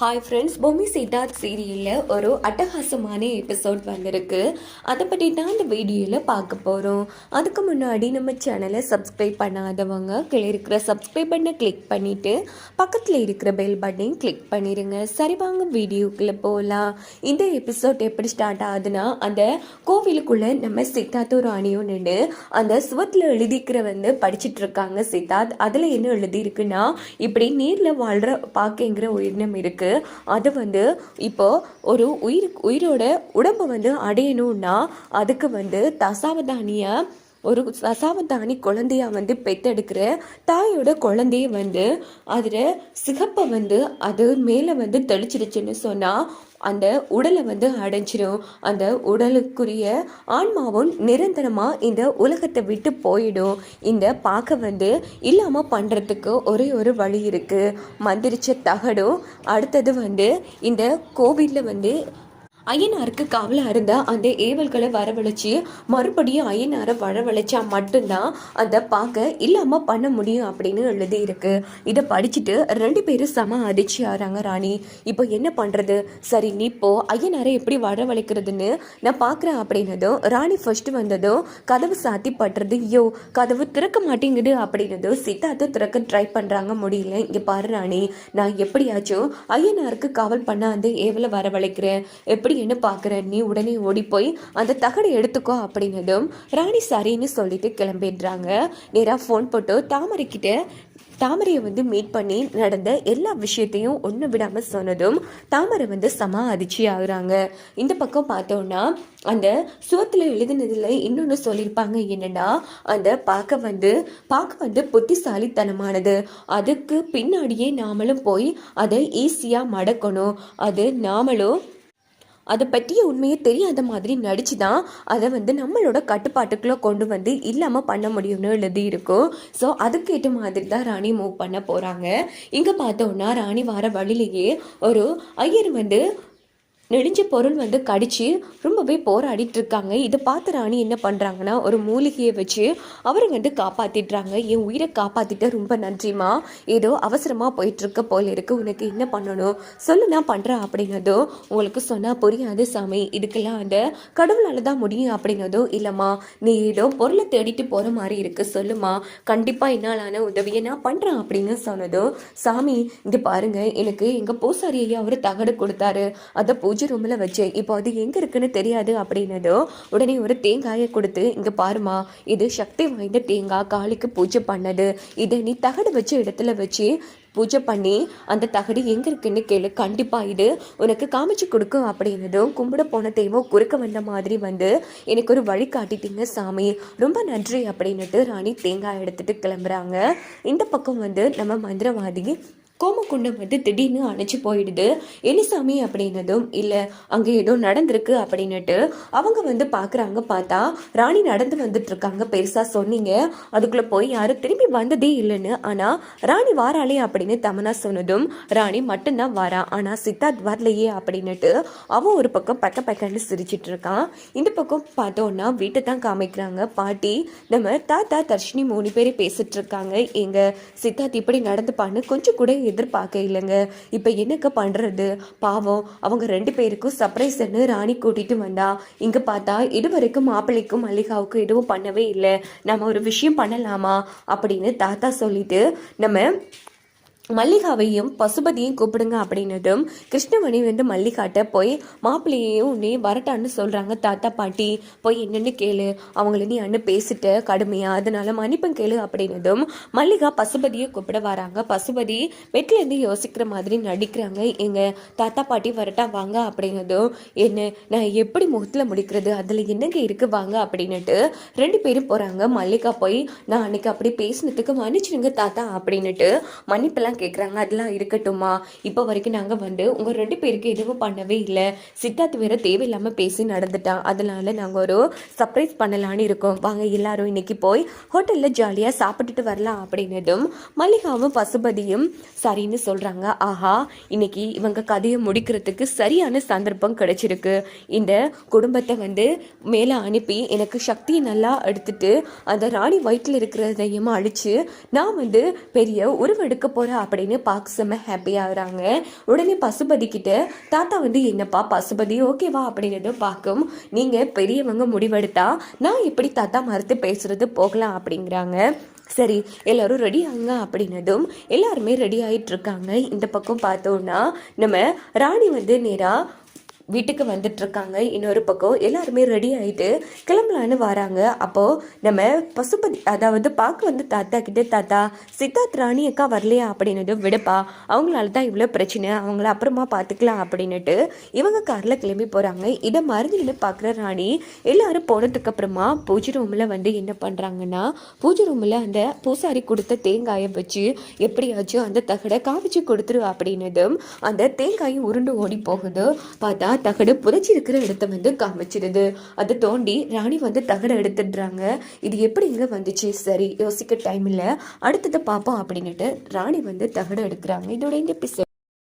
Hi friends Bommi Siddharth சீரியலில் ஒரு அட்டகாசமான எபிசோட் வந்திருக்கு. அதை பற்றி தான் இந்த வீடியோவில் பார்க்க போகிறோம் அதுக்கு முன்னாடி நம்ம சேனலை சப்ஸ்கிரைப் பண்ணாதவங்க கீழே இருக்கிற சப்ஸ்கிரைப் பண்ணை கிளிக் பண்ணிவிட்டு பக்கத்தில் இருக்கிற பெல் பட்டனையும் கிளிக் பண்ணிடுங்க சரி வாங்க வீடியோக்குள்ளே போகலாம் இந்த எபிசோட் எப்படி ஸ்டார்ட் ஆகுதுன்னா அந்த கோவிலுக்குள்ளே நம்ம சித்தார்த்தும் ராணியும் நின்று அந்த சுவத்தில் எழுதிக்கிற வந்து படிச்சிட்டு இருக்காங்க சித்தார்த். அதில் என்ன எழுதியிருக்குன்னா இப்படி நீரில் வாழ்கிற பாக்கைங்கிற உயிரினம் இருக்குது அது வந்து இப்போ ஒரு உயிர் உயிரோட உடம்பு வந்து அடையணும்னா அதுக்கு வந்து தசாவதானிய ஒரு தசாவதானி குழந்தையாக வந்து பெத்தெடுக்கிற தாயோட குழந்தைய வந்து அதில் சிகப்பை வந்து அது மேலே வந்து தெளிச்சிருச்சுன்னு சொன்னால் அந்த உடலை வந்து அடைஞ்சிடும் அந்த உடலுக்குரிய ஆன்மாவும் நிரந்தரமாக இந்த உலகத்தை விட்டு போயிடும். இந்த பார்க்க வந்து இல்லாமல் பண்ணுறதுக்கு ஒரே ஒரு வழி இருக்குது மந்திரிச்ச தகடும். அடுத்தது வந்து இந்த கோவிலில் வந்து அய்யனாருக்கு காவலாக இருந்த அந்த ஏவல்களை வரவழைச்சி மறுபடியும் அய்யனாரை வரவழைச்சா மட்டும்தான் அதை பார்க்க இல்லாமல் பண்ண முடியும் அப்படின்னு எழுதி இருக்கு இதை படிச்சுட்டு ரெண்டு பேரும் சம அதிர்ச்சி ஆறாங்க ராணி. இப்போ என்ன பண்ணுறது சரி நீ இப்போ அய்யனாரை எப்படி வரவழைக்கிறதுன்னு நான் பார்க்குறேன் அப்படின்னதும் ராணி ஃபர்ஸ்ட் வந்ததும் கதவு சாத்தி பட்டுறது ஐயோ கதவு திறக்க மாட்டேங்குது அப்படின்னதும் சித்தார்த்து திறக்க ட்ரை பண்ணுறாங்க முடியல. இங்கே பாரு ராணி நான் எப்படியாச்சும் அய்யனாருக்கு காவல் பண்ண அந்த ஏவலை வரவழைக்கிறேன். எப்படி என்ன பார்க்குற? நீ உடனே ஓடி போய் அந்த தகடை எடுத்துக்கோ அப்படின்னதும் ராணி சரின்னு சொல்லிட்டு கிளம்பிடுறாங்க. நேராக ஃபோன் போட்டு தாமரைக்கிட்ட தாமரையை வந்து மீட் பண்ணி நடந்த எல்லா விஷயத்தையும் ஒன்று விடாமல் சொன்னதும் தாமரை வந்து சம அதிர்ச்சி ஆகுறாங்க. இந்த பக்கம் பார்த்தோன்னா அந்த சுவத்தில் எழுதினதில் இன்னொன்று சொல்லியிருப்பாங்க என்னன்னா அந்த பார்க்க வந்து பார்க்க வந்து புத்திசாலித்தனமானது. அதுக்கு பின்னாடியே நாமளும் போய் அதை ஈஸியாக மடக்கணும். அது நாமளும் அதை பற்றிய உண்மையை தெரியாத மாதிரி நடிச்சு தான் அதை வந்து நம்மளோட கட்டுப்பாட்டுக்குள்ளே கொண்டு வந்து இல்லாமல் பண்ண முடியும்னு எழுதி இருக்கும் ஸோ அதுக்கேற்ற மாதிரி தான் ராணி மூவ் பண்ண போகிறாங்க இங்கே பார்த்தோன்னா ராணி வர வழியிலேயே ஒரு ஐயர் வந்து நெடிஞ்ச பொருள் வந்து கடிச்சு ரொம்பவே போராடிட்டு இருக்காங்க இதை பார்த்து ராணி என்ன பண்ணுறாங்கன்னா ஒரு மூலிகையை வச்சு அவருங்க வந்து காப்பாற்றிடுறாங்க என் உயிரை காப்பாற்றிட்ட ரொம்ப நன்றிமா ஏதோ அவசரமாக போயிட்டுருக்க போல இருக்கு. உனக்கு என்ன பண்ணணும்? சொல்லு நான் பண்ணுறேன் அப்படின்னதும் உங்களுக்கு சொன்னால் புரியாது சாமி. இதுக்கெல்லாம் அந்த கடவுளால் தான் முடியும் அப்படின்னதும் இல்லைம்மா. நீ ஏதோ பொருளை தேடிட்டு போகிற மாதிரி இருக்கு. சொல்லுமா கண்டிப்பாக என்னாலான உதவியை நான் பண்ணுறேன் அப்படின்னு சொன்னதும் சாமி இங்கே பாருங்க. எனக்கு எங்கள் பூசாரி ஐயா அவர் தகடு கொடுத்தாரு. அதை பூஜை ரூமில் வச்சேன். இப்போ அது எங்கே இருக்குன்னு தெரியாது அப்படின்னதும் உடனே ஒரு தேங்காயை கொடுத்து இங்கே பாருமா இது சக்தி வாய்ந்த தேங்காய். காளிக்கு பூஜை பண்ணது. இதை நீ தகடு வச்ச இடத்துல வச்சு பூஜை பண்ணி அந்த தகடு எங்கே இருக்குன்னு கேளு. கண்டிப்பாக இது உனக்கு காமிச்சு கொடுக்கும் அப்படின்னதும் கும்பிட போன தெய்வம் குறுக்க வந்த மாதிரி வந்து எனக்கு ஒரு வழி காட்டிட்டீங்க சாமி. ரொம்ப நன்றி அப்படின்னுட்டு ராணி தேங்காய் எடுத்துட்டு கிளம்புறாங்க. இந்த பக்கம் வந்து நம்ம மந்திரவாதி கோமக்குண்டம் வந்து திடீர்னு அணைச்சு போயிடுது. எலிசாமி அப்படின்னதும் இல்லை அங்கே ஏதோ நடந்திருக்கு அப்படின்னுட்டு அவங்க வந்து பார்க்குறாங்க பார்த்தா ராணி நடந்து வந்துட்டு இருக்காங்க பெருசாக சொன்னீங்க. அதுக்குள்ளே போய் யாரும் திரும்பி வந்ததே இல்லைன்னு. ஆனால் ராணி வாராளே அப்படின்னு தமனா சொன்னதும் ராணி மட்டும்தான் வாரா. ஆனால் சித்தார்த் வரலையே அப்படின்னுட்டு அவன் ஒரு பக்கம் பக்க பக்கன்னு சிரிச்சிட்டு இருக்கான் இந்த பக்கம் பார்த்தோன்னா வீட்டை தான் காமிக்கிறாங்க. பாட்டி நம்ம தாத்தா தர்ஷினி மூணு பேர் பேசிட்டு இருக்காங்க எங்கள் சித்தார்த் இப்படி நடந்துப்பான்னு கொஞ்சம் கூட எதிர்பார்க்க இல்லைங்க. இப்போ என்னக்க பண்ணுறது பாவம் அவங்க ரெண்டு பேருக்கும் சர்ப்ரைஸ்ன்னு ராணி கூட்டிட்டு வந்தா. இங்கே பார்த்தா இதுவரைக்கும் மாப்பிள்ளைக்கும் மல்லிகாவுக்கும் எதுவும் பண்ணவே இல்லை. நம்ம ஒரு விஷயம் பண்ணலாமா? அப்படின்னு தாத்தா சொல்லிட்டு நம்ம மல்லிகாவையும் பசுபதியும் கூப்பிடுங்க அப்படின்னதும் கிருஷ்ணமணி வந்து மல்லிகாட்ட போய் மாப்பிள்ளையையும் நீ வரட்டான்னு சொல்கிறாங்க தாத்தா பாட்டி. போய் என்னென்னு கேளு. அவங்கள நீ அண்ணு பேசிட்ட கடுமையாக அதனால மன்னிப்பும் கேளு அப்படின்னதும் மல்லிகா பசுபதியை கூப்பிட வராங்க. பசுபதி வெட்டிலேருந்து யோசிக்கிற மாதிரி நடிக்கிறாங்க. எங்கள் தாத்தா பாட்டி வரட்டா வாங்க அப்படின்னதும் என்ன நான் எப்படி முகத்தில் முடிக்கிறது? அதில் என்னங்க இருக்கு? வாங்க அப்படின்னுட்டு ரெண்டு பேரும் போகிறாங்க மல்லிகா போய் நான் அன்னைக்கு அப்படி பேசினதுக்கு மன்னிச்சிடுங்க தாத்தா அப்படின்னுட்டு மன்னிப்பெல்லாம் கேட்குறாங்க அதெல்லாம் இருக்கட்டும்மா. இப்போ வரைக்கும் நாங்கள் வந்து உங்கள் ரெண்டு பேருக்கு எதுவும் பண்ணவே இல்லை. சித்தார்த் வேற தேவையில்லாமல் பேசி நடந்துட்டான் அதனால நாங்கள் ஒரு சர்ப்ரைஸ் பண்ணலான்னு இருக்கோம். வாங்க எல்லாரும் இன்னைக்கு போய் ஹோட்டலில் ஜாலியாக சாப்பிட்டுட்டு வரலாம் அப்படின்னதும் மல்லிகாவும் பசுபதியும் சரின்னு சொல்கிறாங்க ஆஹா இன்னைக்கு இவங்க கதையை முடிக்கிறதுக்கு சரியான சந்தர்ப்பம் கிடைச்சிருக்கு. இந்த குடும்பத்தை வந்து மேலே அனுப்பி எனக்கு சக்தியை நல்லா எடுத்துட்டு அந்த ராணி வயிற்றில் இருக்கிறதையும் அழிச்சு நான் வந்து பெரிய உருவெடுக்க போகிற அப்படின்னு பார்க்க செம்ம ஹாப்பி உடனே பசுபதி கிட்ட தாத்தா வந்து என்னப்பா பசுபதி? ஓகேவா அப்படின்னது பார்க்கும். நீங்கள் பெரியவங்க முடிவெடுத்தா நான் எப்படி தாத்தா மறுத்து பேசுறது போகலாம் அப்படிங்கிறாங்க. சரி எல்லாரும் ரெடி ஆகுங்க அப்படின்னதும் எல்லாருமே ரெடி ஆகிட்டு இருக்காங்க. இந்த பக்கம் பார்த்தோன்னா நம்ம ராணி வந்து நேராக வீட்டுக்கு வந்துட்டுருக்காங்க இன்னொரு பக்கம் எல்லாருமே ரெடி ஆகிட்டு கிளம்பலான்னு வராங்க. அப்போது நம்ம பசுபதி அதாவது பார்க்க வந்து தாத்தா கிட்ட தாத்தா சித்தார்த் ராணி அக்கா வரலையா? அப்படின்னது விடுப்பா அவங்களால தான் இவ்வளோ பிரச்சனை. அவங்கள அப்புறமா பார்த்துக்கலாம் அப்படின்னுட்டு இவங்க காரில் கிளம்பி போகிறாங்க இதை மறந்துட்டு பார்க்குற ராணி எல்லாரும் போனதுக்கப்புறமா பூஜை ரூமில் வந்து என்ன பண்ணுறாங்கன்னா பூஜை ரூமில் அந்த பூசாரி கொடுத்த தேங்காயை வச்சு எப்படியாச்சும் அந்த தகடை காவிச்சு கொடுத்துரு அப்படின்னதும் அந்த தேங்காய் உருண்டு ஓடி போகுது. பார்த்தா தகடு புதைச்சி இருக்கிற இடத்த வந்து காமிச்சிடுது அதை தோண்டி ராணி வந்து தகடை எடுத்துடுறாங்க. இது எப்படி இங்கே வந்துச்சு? சரி யோசிக்க டைம் இல்லை. அடுத்ததை பார்ப்போம் அப்படின்னுட்டு ராணி வந்து தகடு எடுக்கிறாங்க. இதோட இந்த எபிசோட்